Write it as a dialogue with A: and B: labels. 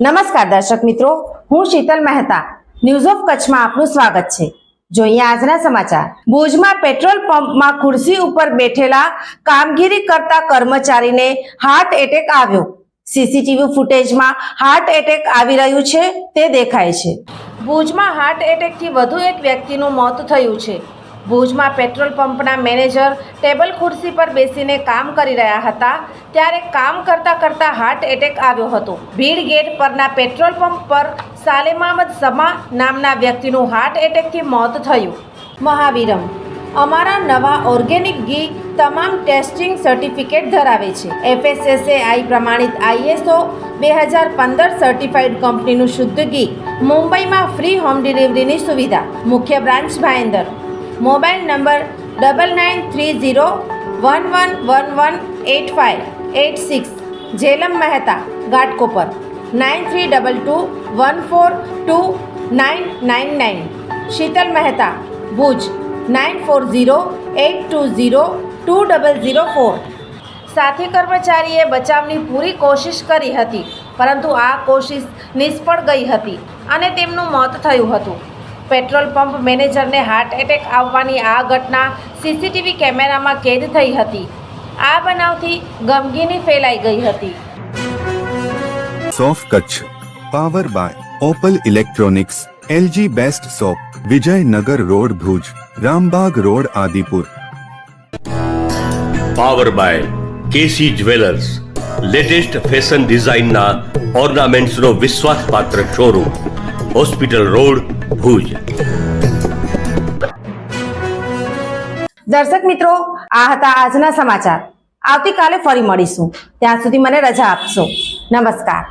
A: નમસ્કાર દર્શક મિત્રો, હું શીતલ મહેતા. ન્યૂઝ ઓફ કચ્છમાં આપનું સ્વાગત છે. જોઈએ આજના સમાચાર. ભુજમાં પેટ્રોલ પંપમાં ખુરશી ઉપર બેઠેલા કામગીરી કરતા કર્મચારીને હાર્ટ એટેક આવ્યો. સીસીટીવી ફૂટેજમાં હાર્ટ એટેક આવી રહ્યું છે, તે દેખાય છે. ભુજમાં હાર્ટ એટેકથી વધુ એક વ્યક્તિનું મોત થયું છે. ભુજમાં પેટ્રોલ પંપના મેનેજર ટેબલ ખુરશી પર બેસીને કામ કરી રહ્યા હતા. ત્યારે કામ કરતા કરતા હાર્ટ એટેક આવ્યો હતો. ભીડ ગેટ પરના પેટ્રોલ પંપ પર સાલેમ અહમદ સમા નામના વ્યક્તિનું હાર્ટ એટેકથી મોત થયું. મહાવીરમ. અમારા નવા ઓર્ગેનિક ઘી તમામ ટેસ્ટિંગ સર્ટિફિકેટ ધરાવે છે. એફએસએસએઆઈ પ્રમાણિત આઈએસઓ બે હજાર પંદર સર્ટિફાઈડ કંપનીનું શુદ્ધ ઘી. મુંબઈમાં ફ્રી હોમ ડિલિવરીની સુવિધા. મુખ્ય branch Bhayander mobile number double nine three zero one one one one eight five eight six Jhelum Mehta Ghatkopar nine three double two one four two nine nine nine. Sheetal Mehta, Bhuj. Nine four zero eight two zero two double zero four. સાથી કર્મચારીએ બચાવની પૂરી કોશિશ કરી હતી, પરંતુ આ કોશિશ નિષ્ફળ ગઈ હતી અને તેમનું મોત થયું હતું. પેટ્રોલ પંપ મેનેજરને હાર્ટ એટેક આવવાની આ ઘટના સીસીટીવી કેમેરામાં કેદ થઈ હતી. આ બનાવથી ગમગીની ફેલાઈ ગઈ હતી.
B: સોફ Kutch power by Opal electronics LG best shop Vijaynagar road Bhuj Rambag road Adipur.
C: Power by KC jewellers latest fashion ડિઝાઇનના ઓર્નામેન્ટ્સનો વિશ્વાસપાત્ર શોરૂમ. Hospital road Bhuj.
A: દર્શક મિત્રો, આ હતા આજના સમાચાર. આવતીકાલે ફરી મળીશું. ત્યાં સુધી મને રજા આપશો. નમસ્કાર.